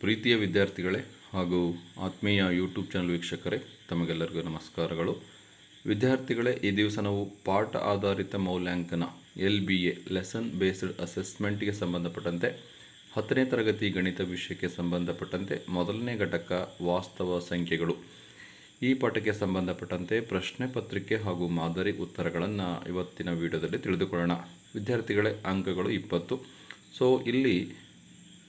ಪ್ರೀತಿಯ ವಿದ್ಯಾರ್ಥಿಗಳೇ ಹಾಗೂ ಆತ್ಮೀಯ ಯೂಟ್ಯೂಬ್ ಚಾನಲ್ ವೀಕ್ಷಕರೇ, ತಮಗೆಲ್ಲರಿಗೂ ನಮಸ್ಕಾರಗಳು. ವಿದ್ಯಾರ್ಥಿಗಳೇ, ಈ ದಿವಸ ನಾವು ಪಾಠ ಆಧಾರಿತ ಮೌಲ್ಯಾಂಕನ, L B A lesson based ಅಸೆಸ್ಮೆಂಟ್ಗೆ ಸಂಬಂಧಪಟ್ಟಂತೆ ಹತ್ತನೇ ತರಗತಿ ಗಣಿತ ವಿಷಯಕ್ಕೆ ಸಂಬಂಧಪಟ್ಟಂತೆ ಮೊದಲನೇ ಘಟಕ ವಾಸ್ತವ ಸಂಖ್ಯೆಗಳು. ಈ ಪಾಠಕ್ಕೆ ಸಂಬಂಧಪಟ್ಟಂತೆ ಪ್ರಶ್ನೆ ಪತ್ರಿಕೆ ಹಾಗೂ ಮಾದರಿ ಉತ್ತರಗಳನ್ನು ಇವತ್ತಿನ ವಿಡಿಯೋದಲ್ಲಿ ತಿಳಿದುಕೊಳ್ಳೋಣ. ವಿದ್ಯಾರ್ಥಿಗಳೇ, ಅಂಕಗಳು ಇಪ್ಪತ್ತು. ಸೊ ಇಲ್ಲಿ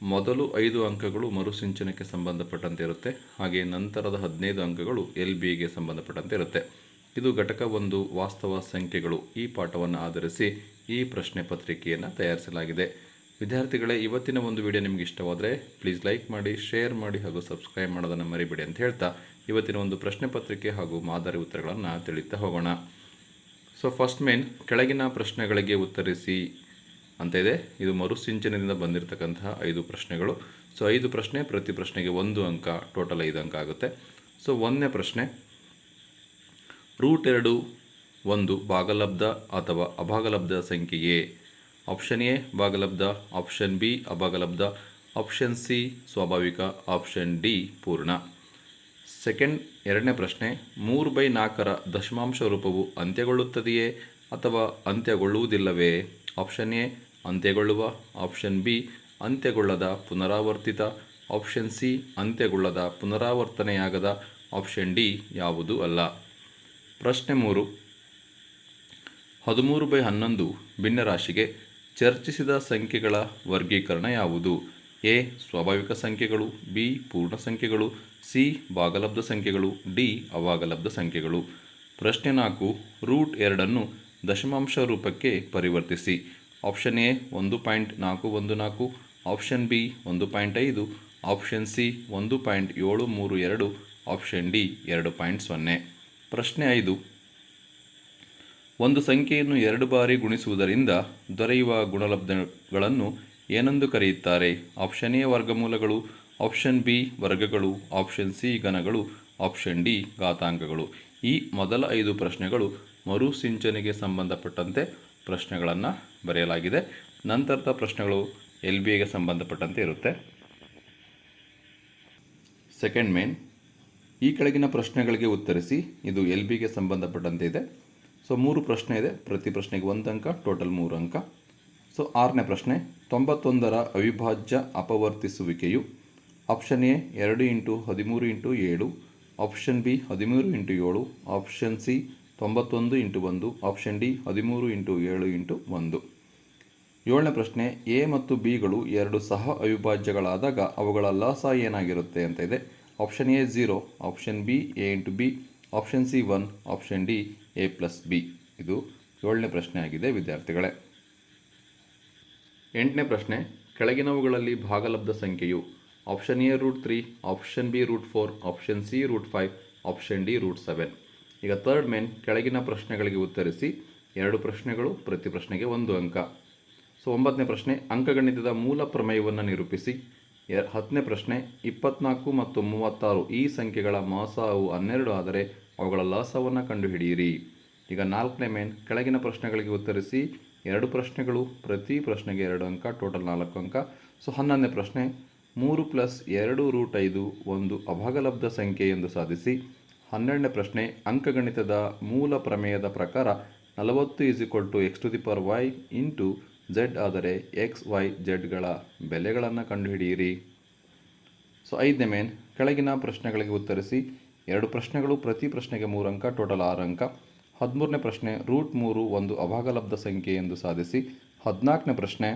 ಮೊದಲು ಐದು ಅಂಕಗಳು ಮರುಸಿಂಚನಕ್ಕೆ ಸಂಬಂಧಪಟ್ಟಂತೆ ಇರುತ್ತೆ ಹಾಗೆ ನಂತರದ ಹದಿನೈದು ಅಂಕಗಳು ಎಲ್ ಬಿಗೆ ಸಂಬಂಧಪಟ್ಟಂತೆ ಇರುತ್ತೆ ಇದು ಘಟಕ ಒಂದು ವಾಸ್ತವ ಸಂಖ್ಯೆಗಳು. ಈ ಪಾಠವನ್ನು ಆಧರಿಸಿ ಈ ಪ್ರಶ್ನೆ ಪತ್ರಿಕೆಯನ್ನು ತಯಾರಿಸಲಾಗಿದೆ. ವಿದ್ಯಾರ್ಥಿಗಳೇ, ಇವತ್ತಿನ ಒಂದು ವಿಡಿಯೋ ನಿಮಗೆ ಇಷ್ಟವಾದರೆ ಪ್ಲೀಸ್ ಲೈಕ್ ಮಾಡಿ ಶೇರ್ ಮಾಡಿ ಹಾಗೂ ಸಬ್ಸ್ಕ್ರೈಬ್ ಮಾಡೋದನ್ನು ಮರಿಬೇಡಿ ಅಂತ ಹೇಳ್ತಾ ಇವತ್ತಿನ ಒಂದು ಪ್ರಶ್ನೆ ಪತ್ರಿಕೆ ಹಾಗೂ ಮಾದರಿ ಉತ್ತರಗಳನ್ನು ತಿಳಿತಾ ಹೋಗೋಣ. ಸೊ ಫಸ್ಟ್ ಮೇನ್ ಕೆಳಗಿನ ಪ್ರಶ್ನೆಗಳಿಗೆ ಉತ್ತರಿಸಿ ಅಂತ ಇದೆ. ಇದು ಮರುಸಿಂಚನದಿಂದ ಬಂದಿರತಕ್ಕಂತಹ ಐದು ಪ್ರಶ್ನೆಗಳು. ಸೊ ಐದು ಪ್ರಶ್ನೆ, ಪ್ರತಿ ಪ್ರಶ್ನೆಗೆ ಒಂದು ಅಂಕ ಟೋಟಲ್ ಐದು ಅಂಕ ಆಗುತ್ತೆ. ಸೊ ಒಂದನೇ ಪ್ರಶ್ನೆ ರೂಟ್ ಎರಡು, ಒಂದು, ಭಾಗಲಬ್ಧ ಅಥವಾ ಅಭಾಗಲಬ್ಧ ಸಂಖ್ಯೆಯೇ ಆಪ್ಷನ್ ಎ, ಭಾಗಲಬ್ಧ. ಆಪ್ಷನ್ ಬಿ, ಅಭಾಗಲಬ್ಧ. ಆಪ್ಷನ್ ಸಿ, ಸ್ವಾಭಾವಿಕ. ಆಪ್ಷನ್ ಡಿ, ಪೂರ್ಣ. ಸೆಕೆಂಡ್ ಎರಡನೇ ಪ್ರಶ್ನೆ, ಮೂರು ಬೈ ನಾಲ್ಕರ ದಶಮಾಂಶ ರೂಪವು ಅಂತ್ಯಗೊಳ್ಳುತ್ತದೆಯೇ ಅಥವಾ ಅಂತ್ಯಗೊಳ್ಳುವುದಿಲ್ಲವೇ? ಆಪ್ಷನ್ ಎ ಅಂತ್ಯಗೊಳ್ಳುವ ಆಪ್ಷನ್ ಬಿ ಅಂತ್ಯಗೊಳ್ಳದ, ಪುನರಾವರ್ತಿತ ಆಪ್ಷನ್ ಸಿ ಅಂತ್ಯಗೊಳ್ಳದ, ಪುನರಾವರ್ತನೆಯಾಗದ ಆಪ್ಷನ್ ಡಿ ಯಾವುದು ಅಲ್ಲ. ಪ್ರಶ್ನೆ ಮೂರು. ಹದಿಮೂರು ಬೈ ಹನ್ನೊಂದು ಭಿನ್ನರಾಶಿಗೆ ಚರ್ಚಿಸಿದ ಸಂಖ್ಯೆಗಳ ವರ್ಗೀಕರಣ ಯಾವುದು? ಎ, ಸ್ವಾಭಾವಿಕ ಸಂಖ್ಯೆಗಳು, ಬಿ, ಪೂರ್ಣ ಸಂಖ್ಯೆಗಳು, ಸಿ, ಭಾಗಲಬ್ಧ ಸಂಖ್ಯೆಗಳು, ಡಿ, ಅವಾಗಲಬ್ಧ ಸಂಖ್ಯೆಗಳು. ಪ್ರಶ್ನೆ ನಾಲ್ಕು, ರೂಟ್ ಎರಡನ್ನು ದಶಮಾಂಶ ರೂಪಕ್ಕೆ ಪರಿವರ್ತಿಸಿ. ಆಪ್ಷನ್ ಎ ಒಂದು ಪಾಯಿಂಟ್ ನಾಲ್ಕು ಒಂದು ನಾಲ್ಕು. ಆಪ್ಷನ್ ಬಿ ಒಂದು ಪಾಯಿಂಟ್ ಐದು. ಆಪ್ಷನ್ ಸಿ ಒಂದು ಪಾಯಿಂಟ್ ಏಳು ಮೂರು ಎರಡು. ಆಪ್ಷನ್ ಡಿ ಎರಡು ಪಾಯಿಂಟ್ ಸೊನ್ನೆ. ಪ್ರಶ್ನೆ ಐದು. ಒಂದು ಸಂಖ್ಯೆಯನ್ನು ಎರಡು ಬಾರಿ ಗುಣಿಸುವುದರಿಂದ ದೊರೆಯುವ ಗುಣಲಬ್ಧಗಳನ್ನು ಏನೆಂದು ಕರೆಯುತ್ತಾರೆ? ಆಪ್ಷನ್ ಎ ವರ್ಗಮೂಲಗಳು. ಆಪ್ಷನ್ ಬಿ ವರ್ಗಗಳು. ಆಪ್ಷನ್ ಸಿ ಘನಗಳು. ಆಪ್ಷನ್ ಡಿ ಘಾತಾಂಕಗಳು. ಈ ಮೊದಲ ಐದು ಪ್ರಶ್ನೆಗಳು ಮರುಸಿಂಚನೆಗೆ ಸಂಬಂಧಪಟ್ಟಂತೆ ಪ್ರಶ್ನೆಗಳನ್ನು ಬರೆಯಲಾಗಿದೆ. ನಂತರದ ಪ್ರಶ್ನೆಗಳು ಎಲ್ ಬಿ ಎಗೆ ಸಂಬಂಧಪಟ್ಟಂತೆ ಇರುತ್ತೆ. ಸೆಕೆಂಡ್ ಮೇನ್, ಈ ಕೆಳಗಿನ ಪ್ರಶ್ನೆಗಳಿಗೆ ಉತ್ತರಿಸಿ ಇದು ಎಲ್ ಬಿಗೆ ಸಂಬಂಧಪಟ್ಟಂತೆ ಇದೆ. ಸೊ, ಮೂರು ಪ್ರಶ್ನೆ ಇದೆ. ಪ್ರತಿ ಪ್ರಶ್ನೆಗೆ ಒಂದು ಅಂಕ, ಟೋಟಲ್ ಮೂರು ಅಂಕ. ಸೊ, ಆರನೇ ಪ್ರಶ್ನೆ, ತೊಂಬತ್ತೊಂದರ ಅವಿಭಾಜ್ಯ ಅಪವರ್ತಿಸುವಿಕೆಯು ಆಪ್ಷನ್ ಎ ಎರಡು ಇಂಟು ಹದಿಮೂರು ಇಂಟು ಏಳು, ಆಪ್ಷನ್ ಬಿ ಹದಿಮೂರು ಇಂಟು ಏಳು, ಆಪ್ಷನ್ ಸಿ ತೊಂಬತ್ತೊಂದು ಇಂಟು ಒಂದು ಆಪ್ಷನ್ ಡಿ ಹದಿಮೂರು ಇಂಟು ಏಳು ಇಂಟು ಒಂದು. ಏಳನೇ ಪ್ರಶ್ನೆ ಎ ಮತ್ತು ಬಿಗಳು ಎರಡು ಸಹ ಅವಿಭಾಜ್ಯಗಳಾದಾಗ ಅವುಗಳ ಲಾಸ ಏನಾಗಿರುತ್ತೆ ಅಂತ ಇದೆ. Option A zero option B A into B option C one option D A plus B ಇದು ಏಳನೇ ಪ್ರಶ್ನೆ ಆಗಿದೆ, ವಿದ್ಯಾರ್ಥಿಗಳೇ. ಎಂಟನೇ ಪ್ರಶ್ನೆ, ಕೆಳಗಿನವುಗಳಲ್ಲಿ ಭಾಗಲಬ್ಧ ಸಂಖ್ಯೆಯು option A root three option B root four option C root five option D root seven ಈಗ ಥರ್ಡ್ ಮೇನ್ ಕೆಳಗಿನ ಪ್ರಶ್ನೆಗಳಿಗೆ ಉತ್ತರಿಸಿ, ಎರಡು ಪ್ರಶ್ನೆಗಳು, ಪ್ರತಿ ಪ್ರಶ್ನೆಗೆ ಒಂದು ಅಂಕ. ಸೊ ಒಂಬತ್ತನೇ ಪ್ರಶ್ನೆ, ಅಂಕಗಣಿತದ ಮೂಲ ಪ್ರಮೇಯವನ್ನು ನಿರೂಪಿಸಿ. ಹತ್ತನೇ ಪ್ರಶ್ನೆ, ಇಪ್ಪತ್ನಾಲ್ಕು ಮತ್ತು ಮೂವತ್ತಾರು ಈ ಸಂಖ್ಯೆಗಳ ಮಾಸವು ಹನ್ನೆರಡು ಆದರೆ ಅವುಗಳ ಲಾಸವನ್ನು ಕಂಡುಹಿಡಿಯಿರಿ. ಈಗ ನಾಲ್ಕನೇ ಮೇನ್ ಕೆಳಗಿನ ಪ್ರಶ್ನೆಗಳಿಗೆ ಉತ್ತರಿಸಿ, ಎರಡು ಪ್ರಶ್ನೆಗಳು, ಪ್ರತಿ ಪ್ರಶ್ನೆಗೆ ಎರಡು ಅಂಕ ಟೋಟಲ್ ನಾಲ್ಕು ಅಂಕ. ಸೊ ಹನ್ನೊಂದನೇ ಪ್ರಶ್ನೆ, ಮೂರು ಪ್ಲಸ್ ಎರಡು ರೂಟ್ ಐದು ಒಂದು ಅಭಾಗಲಬ್ಧ ಸಂಖ್ಯೆ ಎಂದು ಸಾಧಿಸಿ ಹನ್ನೆರಡನೇ ಪ್ರಶ್ನೆ, ಅಂಕಗಣಿತದ ಮೂಲ ಪ್ರಮೇಯದ ಪ್ರಕಾರ ನಲವತ್ತು is equal to x to the power y into z ಆದರೆ ಎಕ್ಸ್ ವೈ ಝೆಡ್ಗಳ ಬೆಲೆಗಳನ್ನು ಕಂಡುಹಿಡಿಯಿರಿ. ಸೊ ಐದನೇ ಮೇನ್ ಕೆಳಗಿನ ಪ್ರಶ್ನೆಗಳಿಗೆ ಉತ್ತರಿಸಿ. ಎರಡು ಪ್ರಶ್ನೆಗಳು, ಪ್ರತಿ ಪ್ರಶ್ನೆಗೆ ಮೂರು ಅಂಕ ಟೋಟಲ್ ಆರು ಅಂಕ. ಹದಿಮೂರನೇ ಪ್ರಶ್ನೆ ರೂಟ್ ಮೂರು ಒಂದು ಅಭಾಗಲಬ್ಧ ಸಂಖ್ಯೆ ಎಂದು ಸಾಧಿಸಿ. ಹದಿನಾಲ್ಕನೇ ಪ್ರಶ್ನೆ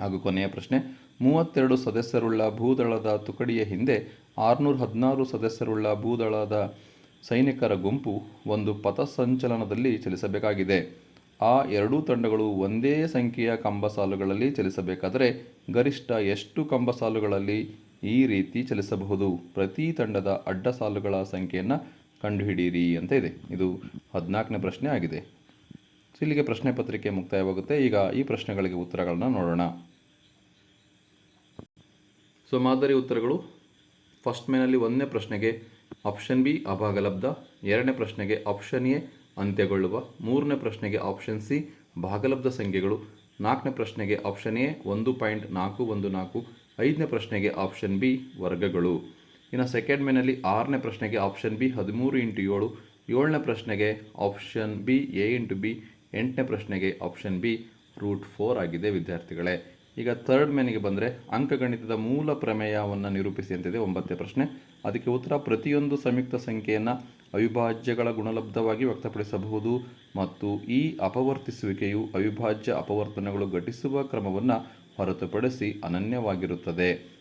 ಹಾಗೂ ಕೊನೆಯ ಪ್ರಶ್ನೆ ಮೂವತ್ತೆರಡು ಸದಸ್ಯರುಳ್ಳ ಭೂದಳದ ತುಕಡಿಯ ಹಿಂದೆ ಆರುನೂರ ಹದಿನಾರು ಸದಸ್ಯರುಳ್ಳ ಭೂದಳದ ಸೈನಿಕರ ಗುಂಪು ಒಂದು ಪಥಸಂಚಲನದಲ್ಲಿ ಚಲಿಸಬೇಕಾಗಿದೆ. ಆ ಎರಡೂ ತಂಡಗಳು ಒಂದೇ ಸಂಖ್ಯೆಯ ಕಂಬಸಾಲುಗಳಲ್ಲಿ ಚಲಿಸಬೇಕಾದರೆ ಗರಿಷ್ಠ ಎಷ್ಟು ಕಂಬಸಾಲುಗಳಲ್ಲಿ ಈ ರೀತಿ ಚಲಿಸಬಹುದು? ಪ್ರತಿ ತಂಡದ ಅಡ್ಡ ಸಾಲುಗಳ ಸಂಖ್ಯೆಯನ್ನು ಕಂಡುಹಿಡಿಯಿರಿ ಅಂತ ಇದೆ. ಇದು ಹದಿನಾಲ್ಕನೇ ಪ್ರಶ್ನೆ ಆಗಿದೆ. ಇಲ್ಲಿಗೆ ಪ್ರಶ್ನೆ ಪತ್ರಿಕೆ ಮುಕ್ತಾಯವಾಗುತ್ತೆ. ಈಗ ಈ ಪ್ರಶ್ನೆಗಳಿಗೆ ಉತ್ತರಗಳನ್ನು ನೋಡೋಣ. ಸೊ ಮಾದರಿ ಉತ್ತರಗಳು. ಫಸ್ಟ್ ಮೇನಲ್ಲಿ ಒಂದನೇ ಪ್ರಶ್ನೆಗೆ ಆಪ್ಷನ್ ಬಿ ಅಭಾಗಲಬ್ಧ, ಎರಡನೇ ಪ್ರಶ್ನೆಗೆ ಆಪ್ಷನ್ ಎ ಅಂತ್ಯಗೊಳ್ಳುವ, ಮೂರನೇ ಪ್ರಶ್ನೆಗೆ ಆಪ್ಷನ್ ಸಿ ಭಾಗಲಬ್ಧ ಸಂಖ್ಯೆಗಳು, ನಾಲ್ಕನೇ ಪ್ರಶ್ನೆಗೆ ಆಪ್ಷನ್ ಎ ಒಂದು ಪಾಯಿಂಟ್ ನಾಲ್ಕು ಒಂದು ನಾಲ್ಕು, ಐದನೇ ಪ್ರಶ್ನೆಗೆ ಆಪ್ಷನ್ ಬಿ ವರ್ಗಗಳು. ಇನ್ನು ಸೆಕೆಂಡ್ ಮೇನಲ್ಲಿ ಆರನೇ ಪ್ರಶ್ನೆಗೆ ಆಪ್ಷನ್ ಬಿ ಹದಿಮೂರು ಇಂಟು ಏಳು, ಏಳನೇ ಪ್ರಶ್ನೆಗೆ option B A into B, ಎಂಟನೇ ಪ್ರಶ್ನೆಗೆ ಆಪ್ಷನ್ ಬಿ ರೂಟ್ ಫೋರ್ ಆಗಿದೆ ವಿದ್ಯಾರ್ಥಿಗಳೇ. ಈಗ ಥರ್ಡ್ ಮೇನಿಗೆ ಬಂದರೆ ಅಂಕಗಣಿತದ ಮೂಲ ಪ್ರಮೇಯವನ್ನು ನಿರೂಪಿಸಿ ಅಂತಿದೆ ಒಂಬತ್ತನೇ ಪ್ರಶ್ನೆ. ಅದಕ್ಕೆ ಉತ್ತರ ಪ್ರತಿಯೊಂದು ಸಂಯುಕ್ತ ಸಂಖ್ಯೆಯನ್ನು ಅವಿಭಾಜ್ಯಗಳ ಗುಣಲಬ್ಧವಾಗಿ ವ್ಯಕ್ತಪಡಿಸಬಹುದು ಮತ್ತು ಈ ಅಪವರ್ತಿಸುವಿಕೆಯು ಅವಿಭಾಜ್ಯ ಅಪವರ್ತನಗಳು ಘಟಿಸುವ ಕ್ರಮವನ್ನು ಹೊರತುಪಡಿಸಿ ಅನನ್ಯವಾಗಿರುತ್ತದೆ.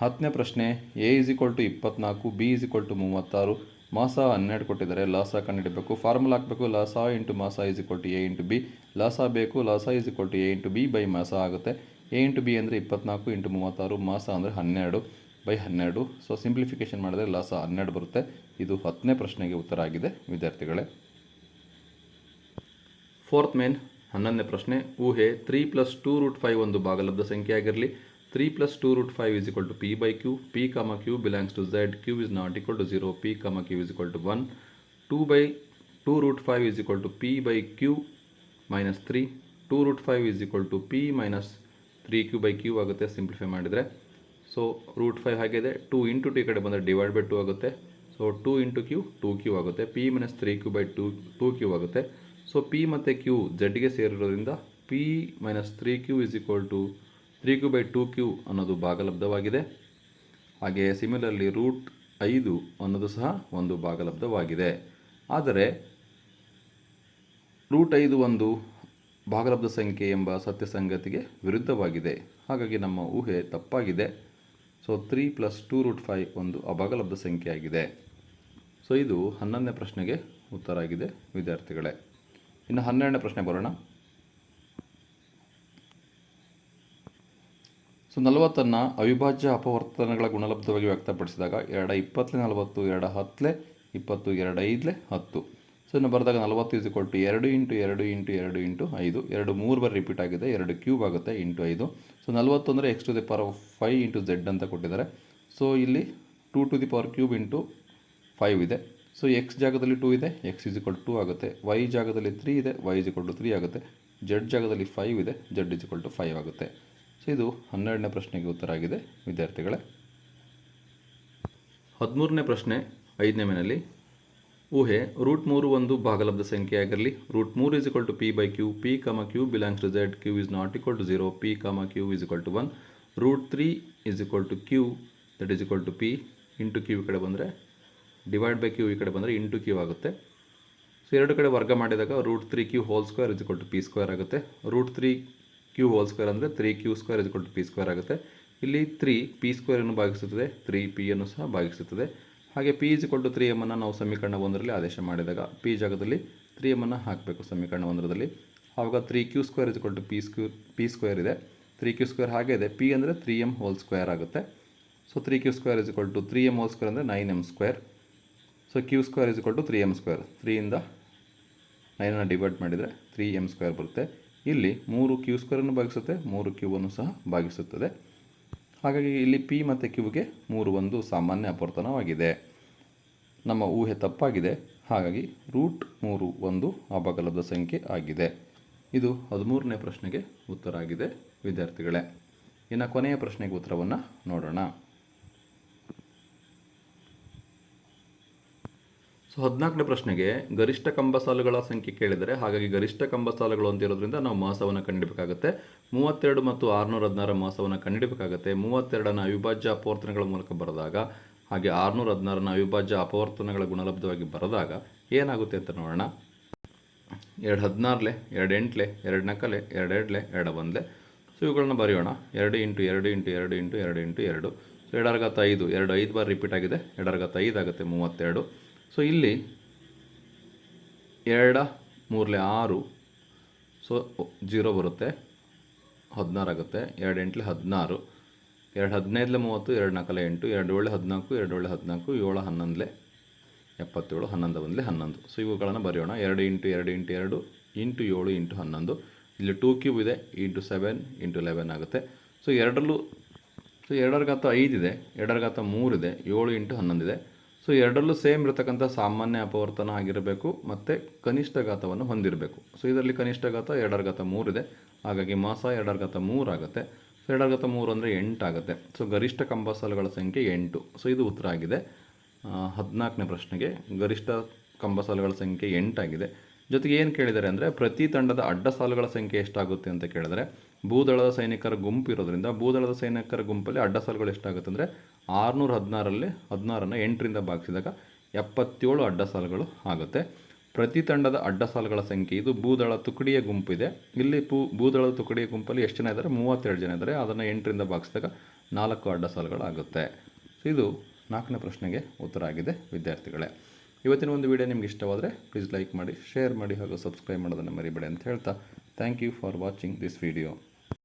ಹತ್ತನೇ ಪ್ರಶ್ನೆ ಎ ಇಸ್ ಈಕ್ವಲ್ ಟು ಇಪ್ಪತ್ನಾಲ್ಕು ಬಿ ಇಸ್ ಟು ಮೂವತ್ತಾರು. ಮಾಸ ಹನ್ನೆರಡು ಕೊಟ್ಟಿದ್ದಾರೆ. ಲಾಸ ಕಂಡುಹಿಡಬೇಕು ಫಾರ್ಮುಲಾ ಹಾಕಬೇಕು. ಲಾಸ ಇಂಟು ಮಾಸ is equal to A into B ಲಾಸ ಬೇಕು. ಲಾಸ is equal to A into B by ಮಾಸ ಆಗುತ್ತೆ. ಎ ಇಂಟು ಬಿ ಅಂದರೆ ಇಪ್ಪತ್ನಾಲ್ಕು ಇಂಟು ಮೂವತ್ತಾರು. ಮಾಸ ಅಂದರೆ ಹನ್ನೆರಡು ಬೈ ಹನ್ನೆರಡು. ಸೊ ಸಿಂಪ್ಲಿಫಿಕೇಶನ್ ಮಾಡಿದ್ರೆ ಲಾಸ ಹನ್ನೆರಡು ಬರುತ್ತೆ. ಇದು ಹತ್ತನೇ ಪ್ರಶ್ನೆಗೆ ಉತ್ತರ ಆಗಿದೆ, ವಿದ್ಯಾರ್ಥಿಗಳೇ. ಫೋರ್ತ್ ಮೇನ್ ಹನ್ನೊಂದನೇ ಪ್ರಶ್ನೆ. ಊಹೆ three plus two root five ಒಂದು ಭಾಗಲಬ್ಧ ಸಂಖ್ಯೆ ಆಗಿರಲಿ. Three plus two root five is equal to P by Q P comma Q belongs to Z Q is not equal to zero P comma Q is equal to one two by two root five is equal to P by Q minus three two root five is equal to P minus three Q by Q ಆಗುತ್ತೆ. Simplify ಮಾಡಿದರೆ. So root five ಹಾಗಿದೆ? Two into T ಕಡೆ ಬಂದರೆ divide by two ಆಗುತ್ತೆ. So two into Q two Q ಆಗುತ್ತೆ. P minus three Q by two two Q ಆಗುತ್ತೆ. So P ಮತ್ತು Q ಜಡ್ಗೆ ಸೇರಿರೋದ್ರಿಂದ P minus three Q is equal to three Q by two Q ಅನ್ನೋದು ಭಾಗಲಬ್ಧವಾಗಿದೆ. ಹಾಗೆಯೇ similarly root ಐದು ಅನ್ನೋದು ಸಹ ಒಂದು ಭಾಗಲಬ್ಧವಾಗಿದೆ. ಆದರೆ ರೂಟ್ ಐದು ಒಂದು ಭಾಗಲಬ್ಧ ಸಂಖ್ಯೆ ಎಂಬ ಸತ್ಯ ಸಂಗತಿಗೆ ವಿರುದ್ಧವಾಗಿದೆ. ಹಾಗಾಗಿ ನಮ್ಮ ಊಹೆ ತಪ್ಪಾಗಿದೆ. So three plus two root five ಒಂದು ಅಭಾಗಲಬ್ಧ ಸಂಖ್ಯೆಯಾಗಿದೆ ಸೊ ಇದು ಹನ್ನೊಂದನೇ ಪ್ರಶ್ನೆಗೆ ಉತ್ತರ ಆಗಿದೆ, ವಿದ್ಯಾರ್ಥಿಗಳೇ. ಇನ್ನು ಹನ್ನೆರಡನೇ ಪ್ರಶ್ನೆ ಬರೋಣ. ಸೊ ನಲವತ್ತನ್ನು ಅವಿಭಾಜ್ಯ ಅಪವರ್ತನಗಳ ಗುಣಲಬ್ಧವಾಗಿ ವ್ಯಕ್ತಪಡಿಸಿದಾಗ ಎರಡು ಇಪ್ಪತ್ತಲೆ ನಲವತ್ತು, ಎರಡು ಹತ್ತಲೆ ಇಪ್ಪತ್ತು, ಎರಡು ಐದಲೆ ಹತ್ತು. ಸೊ ಇನ್ನು ಬರೆದಾಗ ನಲವತ್ತು ಇಸ್ ಕೊಟ್ಟು ಎರಡು ಇಂಟು ಎರಡು ಇಂಟು ಎರಡು ಇಂಟು ಐದು. ಎರಡು ಮೂರು ಬಾರಿ ರಿಪೀಟ್ ಆಗಿದೆ, ಎರಡು ಕ್ಯೂಬ್ ಆಗುತ್ತೆ, ಇಂಟು ಐದು. ಸೊ ನಲವತ್ತು ಅಂದರೆ x to the power five into Z ಅಂತ ಕೊಟ್ಟಿದ್ದಾರೆ. ಸೊ ಇಲ್ಲಿ two to the power cube into five ಇದೆ. ಸೊ ಎಕ್ಸ್ ಜಾಗದಲ್ಲಿ ಟೂ ಇದೆ ಎಕ್ಸ್ ಇಸ್ ಇಕ್ವಲ್ ಟು ಆಗುತ್ತೆ. ವೈ ಜಾಗದಲ್ಲಿ ತ್ರೀ ಇದೆ y is equal to three ಆಗುತ್ತೆ. ಜೆಡ್ ಜಾಗದಲ್ಲಿ ಫೈವ್ ಇದೆ Z is equal to five ಆಗುತ್ತೆ. ಸೊ ಇದು ಹನ್ನೆರಡನೇ ಪ್ರಶ್ನೆಗೆ ಉತ್ತರ ಆಗಿದೆ, ವಿದ್ಯಾರ್ಥಿಗಳೇ. ಹದಿಮೂರನೇ ಪ್ರಶ್ನೆ ಐದನೇ ಮೇನಲ್ಲಿ, ಊಹೆ ರೂಟ್ ಮೂರು ಒಂದು ಭಾಗಲಬ್ಧ ಸಂಖ್ಯೆ ಆಗಿರಲಿ, ರೂಟ್ ಮೂರು is equal to P by Q P comma Q belongs to Z Q is not equal to zero P comma Q is equal to one root three is equal to Q that is equal to P into Q ಈ ಕಡೆ ಬಂದರೆ divide by Q ಈ ಕಡೆ ಬಂದರೆ into Q ಆಗುತ್ತೆ. So ಎರಡು ಕಡೆ ವರ್ಗ ಮಾಡಿದಾಗ root three Q whole square is equal to P square ಆಗುತ್ತೆ. Root three Q whole square ಅಂದರೆ three Q square is equal to P square ಆಗುತ್ತೆ. ಇಲ್ಲಿ ತ್ರೀ ಪಿ ಸ್ಕ್ವೇರನ್ನು ಭಾಗಿಸುತ್ತದೆ. ತ್ರೀ ಪಿಯನ್ನು ಸಹ ಭಾಗಿಸುತ್ತದೆ. ಹಾಗೆ P is equal to three ಎಮ್ಮನ್ನು ನಾವು ಸಮೀಕರಣ ಒಂದರಲ್ಲಿ ಆದೇಶ ಮಾಡಿದಾಗ ಪಿ ಜಾಗದಲ್ಲಿ ತ್ರೀ ಎಮ್ಮನ್ನು ಹಾಕಬೇಕು ಸಮೀಕರಣ ಒಂದರಲ್ಲಿ ಆವಾಗ three Q square is equal to P square P square ಇದೆ. ತ್ರೀ ಕ್ಯೂ ಸ್ಕ್ವೇರ್ ಹಾಗೆ ಇದೆ. ಪಿ ಅಂದರೆ ತ್ರೀ ಎಂ ಹೋಲ್ ಸ್ಕ್ವೇರ್ ಆಗುತ್ತೆ. So three Q square is equal to three M whole square ಅಂದರೆ nine M square so Q square is equal to three M square ತ್ರೀಯಿಂದ ನೈನನ್ನು divide ಮಾಡಿದರೆ three M square ಬರುತ್ತೆ. ಇಲ್ಲಿ ಮೂರು Q ಸ್ಕ್ವೇರನ್ನು ಭಾಗಿಸುತ್ತೆ, ಮೂರು ಕ್ಯೂವನ್ನು ಸಹ ಭಾಗಿಸುತ್ತದೆ. ಹಾಗಾಗಿ ಇಲ್ಲಿ ಪಿ ಮತ್ತು ಕ್ಯೂಗೆ ಮೂರು ಒಂದು ಸಾಮಾನ್ಯ ಅಪವರ್ತನವಾಗಿದೆ. ನಮ್ಮ ಊಹೆ ತಪ್ಪಾಗಿದೆ. ಹಾಗಾಗಿ ರೂಟ್ ಮೂರು ಒಂದು ಅಪಗಲದ ಸಂಖ್ಯೆ ಆಗಿದೆ. ಇದು ಹದಿಮೂರನೇ ಪ್ರಶ್ನೆಗೆ ಉತ್ತರ ಆಗಿದೆ. ವಿದ್ಯಾರ್ಥಿಗಳೇ, ಇನ್ನು ಕೊನೆಯ ಪ್ರಶ್ನೆಗೆ ಉತ್ತರವನ್ನು ನೋಡೋಣ. ಸೊ ಹದಿನಾಲ್ಕನೇ ಪ್ರಶ್ನೆಗೆ ಗರಿಷ್ಠ ಕಂಬ ಸಾಲುಗಳ ಸಂಖ್ಯೆ ಕೇಳಿದರೆ, ಹಾಗಾಗಿ ಗರಿಷ್ಠ ಕಂಬ ಸಾಲುಗಳು ಅಂತ ಇರೋದ್ರಿಂದ ನಾವು ಮಾಸವನ್ನು ಕಂಡಿಡಬೇಕಾಗುತ್ತೆ. ಮೂವತ್ತೆರಡು ಮತ್ತು ಆರುನೂರ ಹದಿನಾರ ಮಾಸವನ್ನು ಕಂಡಿಡಬೇಕಾಗುತ್ತೆ. ಮೂವತ್ತೆರಡನ ಅವಿಭಾಜ್ಯ ಅಪವರ್ತನಗಳ ಮೂಲಕ ಬರೆದಾಗ, ಹಾಗೆ ಆರುನೂರ ಹದಿನಾರನ ಅವಿಭಾಜ್ಯ ಅಪವರ್ತನಗಳ ಗುಣಲಬ್ಧವಾಗಿ ಬರೆದಾಗ ಏನಾಗುತ್ತೆ ಅಂತ ನೋಡೋಣ. ಎರಡು ಹದಿನಾರಲೆ, ಎರಡು ಎಂಟ್ಲೆ, ಎರಡು ನಕಲೆ, ಎರಡು ಎರಡ್ಲೆ, ಎರಡು ಒಂದ್ಲೆ. ಸೊ ಇವುಗಳನ್ನ ಬರೆಯೋಣ. ಎರಡು ಇಂಟು ಎರಡು ಇಂಟು ಎರಡು ಇಂಟು ಎರಡು ಇಂಟು ಎರಡು. ಸೊ ಎರಡರಗತ್ತ ಐದು, ಎರಡು ಐದು ಬಾರಿ ರಿಪೀಟ್ ಆಗಿದೆ. ಎರಡರಗತ್ತ ಐದು ಆಗುತ್ತೆ ಮೂವತ್ತೆರಡು. ಸೊ ಇಲ್ಲಿ ಎರಡ ಮೂರಲೆ ಆರು ಸೊ ಜೀರೋ ಬರುತ್ತೆ, ಹದಿನಾರು ಆಗುತ್ತೆ. ಎರಡು ಎಂಟ್ಲೆ ಹದಿನಾರು. ಎರಡು ಹದಿನೈದಲೆ ಮೂವತ್ತು, ಎರಡು ನಾಲ್ಕಲೆ ಎಂಟು. ಎರಡು ಏಳು ಹದಿನಾಲ್ಕು, ಎರಡು ಏಳು ಹದಿನಾಲ್ಕು, ಏಳು ಹನ್ನೊಂದಲೆ ಎಪ್ಪತ್ತೇಳು, ಹನ್ನೊಂದು ಒಂದಲೆ ಹನ್ನೊಂದು. ಸೊ ಇವುಗಳನ್ನು ಬರೆಯೋಣ. ಎರಡು ಇಂಟು ಎರಡು ಇಂಟು ಎರಡು ಇಂಟು ಏಳು ಇಂಟು ಹನ್ನೊಂದು. ಇಲ್ಲಿ ಟೂ ಕ್ಯೂಬ್ ಇದೆ, ಇಂಟು ಸೆವೆನ್ ಇಂಟು ಲೆವೆನ್ ಆಗುತ್ತೆ. ಸೊ ಎರಡರಲ್ಲೂ ಸೊ ಎರಡರ ಘಾತ ಐದಿದೆ ಎರಡರ ಘಾತ ಮೂರಿದೆ, ಏಳು ಇಂಟು ಹನ್ನೊಂದಿದೆ. ಸೊ ಎರಡರಲ್ಲೂ ಸೇಮ್ ಇರತಕ್ಕಂಥ ಸಾಮಾನ್ಯ ಅಪವರ್ತನ ಆಗಿರಬೇಕು ಮತ್ತು ಕನಿಷ್ಠ ಘಾತವನ್ನು ಹೊಂದಿರಬೇಕು. ಸೊ ಇದರಲ್ಲಿ ಕನಿಷ್ಠ ಘಾತ ಎರಡರ ಘಾತ ಮೂರಿದೆ. ಹಾಗಾಗಿ ಮಾಸ ಎರಡರ ಘಾತ ಮೂರಾಗುತ್ತೆ ಸೊ ಎರಡಾಗತ್ತ ಮೂರು ಅಂದರೆ ಎಂಟಾಗುತ್ತೆ ಸೊ ಗರಿಷ್ಠ ಕಂಬಸಾಲುಗಳ ಸಂಖ್ಯೆ ಎಂಟು. ಸೊ ಇದು ಉತ್ತರ ಆಗಿದೆ. ಹದಿನಾಲ್ಕನೇ ಪ್ರಶ್ನೆಗೆ ಗರಿಷ್ಠ ಕಂಬಸಾಲುಗಳ ಸಂಖ್ಯೆ ಎಂಟಾಗಿದೆ ಜೊತೆಗೆ ಏನು ಕೇಳಿದ್ದಾರೆ ಅಂದರೆ ಪ್ರತಿ ತಂಡದ ಅಡ್ಡ ಸಾಲುಗಳ ಸಂಖ್ಯೆ ಎಷ್ಟಾಗುತ್ತೆ ಅಂತ ಕೇಳಿದರೆ ಭೂದಳದ ಸೈನಿಕರ ಗುಂಪು ಇರೋದ್ರಿಂದ ಭೂದಳದ ಸೈನಿಕರ ಗುಂಪಲ್ಲಿ ಅಡ್ಡ ಸಾಲುಗಳು ಎಷ್ಟಾಗುತ್ತೆ ಅಂದರೆ ಆರುನೂರ ಹದಿನಾರಲ್ಲಿ ಹದಿನಾರನ್ನು ಎಂಟರಿಂದ ಭಾಗಿಸಿದಾಗ ಎಪ್ಪತ್ತೇಳು ಅಡ್ಡ ಸಾಲುಗಳು ಆಗುತ್ತೆ. ಪ್ರತಿ ತಂಡದ ಅಡ್ಡ ಸಾಲುಗಳ ಸಂಖ್ಯೆ ಇದು ಭೂದಳ ತುಕಡಿಯ ಗುಂಪಿದೆ ಇಲ್ಲಿ ಪೂ ಭೂದಳದ ತುಕಡಿಯ ಗುಂಪಲ್ಲಿ ಎಷ್ಟು ಜನ ಇದ್ದಾರೆ? ಮೂವತ್ತೆರಡು ಜನ ಇದ್ದಾರೆ. ಅದನ್ನು ಎಂಟರಿಂದ ಭಾಗಿಸಿದಾಗ ನಾಲ್ಕು ಅಡ್ಡ ಸಾಲುಗಳಾಗುತ್ತೆ ಸೊ ಇದು ನಾಲ್ಕನೇ ಪ್ರಶ್ನೆಗೆ ಉತ್ತರ ಆಗಿದೆ, ವಿದ್ಯಾರ್ಥಿಗಳೇ. ಇವತ್ತಿನ ಒಂದು ವಿಡಿಯೋ ನಿಮ್ಗೆ ಇಷ್ಟವಾದರೆ ಪ್ಲೀಸ್ ಲೈಕ್ ಮಾಡಿ ಶೇರ್ ಮಾಡಿ ಹಾಗೂ ಸಬ್ಸ್ಕ್ರೈಬ್ ಮಾಡೋದನ್ನು ಮರಿಬೇಡಿ ಅಂತ ಹೇಳ್ತಾ thank you for watching this video